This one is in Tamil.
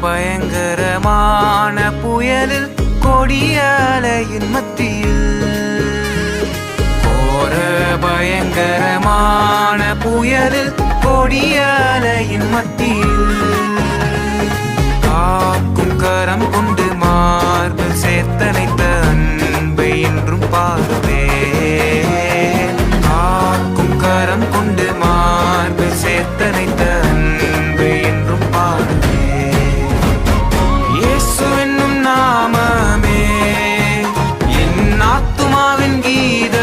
பயங்கரமான புயலில் கொடிய அலையின் மத்தியில். கோர பயங்கரமான புயலில் கொடிய அலையின் மத்தியில். காக்கும் கரம் கொண்டு மார்பில் சேர்த்தனைத்த அன்பை என்றும் பாருவே संगीत